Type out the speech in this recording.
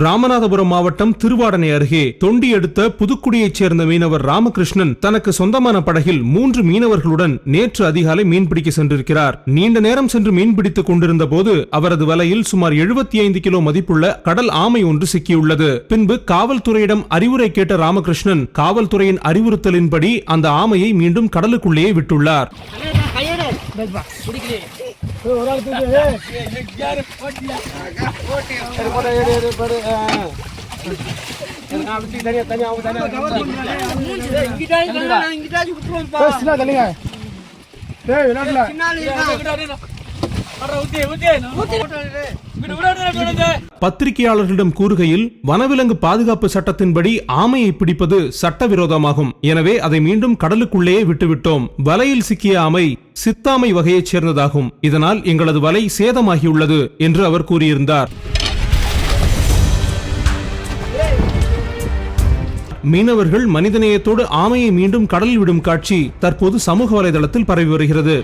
ராமநாதபுரம் மாவட்டம் திருவாடனை அருகே தொண்டி எடுத்த புதுக்குடியைச் சேர்ந்த மீனவர் ராமகிருஷ்ணன் தனக்கு சொந்தமான படகில் மூன்று மீனவர்களுடன் நேற்று அதிகாலை மீன்பிடிக்க சென்றிருக்கிறார். நீண்ட நேரம் சென்று மீன்பிடித்துக் கொண்டிருந்த போது அவரது வலையில் சுமார் 75 கிலோ மதிப்புள்ள கடல் ஆமை ஒன்று சிக்கியுள்ளது. பின்பு காவல்துறையிடம் அறிவுரை கேட்ட ராமகிருஷ்ணன் காவல்துறையின் அறிவுறுத்தலின்படி அந்த ஆமையை மீண்டும் கடலுக்குள்ளேயே விட்டுள்ளார். பேசுனா தள்ளுங்க. டேய் விளையாடல பத்திரிகையாளர்களிடம் கூறுகையில் வனவிலங்கு பாதுகாப்பு சட்டத்தின்படி ஆமையை பிடிப்பது சட்டவிரோதமாகும். எனவே அதை மீண்டும் கடலுக்குள்ளேயே விட்டுவிட்டோம். வலையில் சிக்கிய ஆமை சித்தாமை வகையைச் சேர்ந்ததாகும். இதனால் எங்களது வலை சேதமாகியுள்ளது என்று அவர் கூறியிருந்தார். மீனவர்கள் மனிதநேயத்தோடு ஆமையை மீண்டும் கடலில் விடும் காட்சி தற்போது சமூக வலைதளத்தில் பரவி வருகிறது.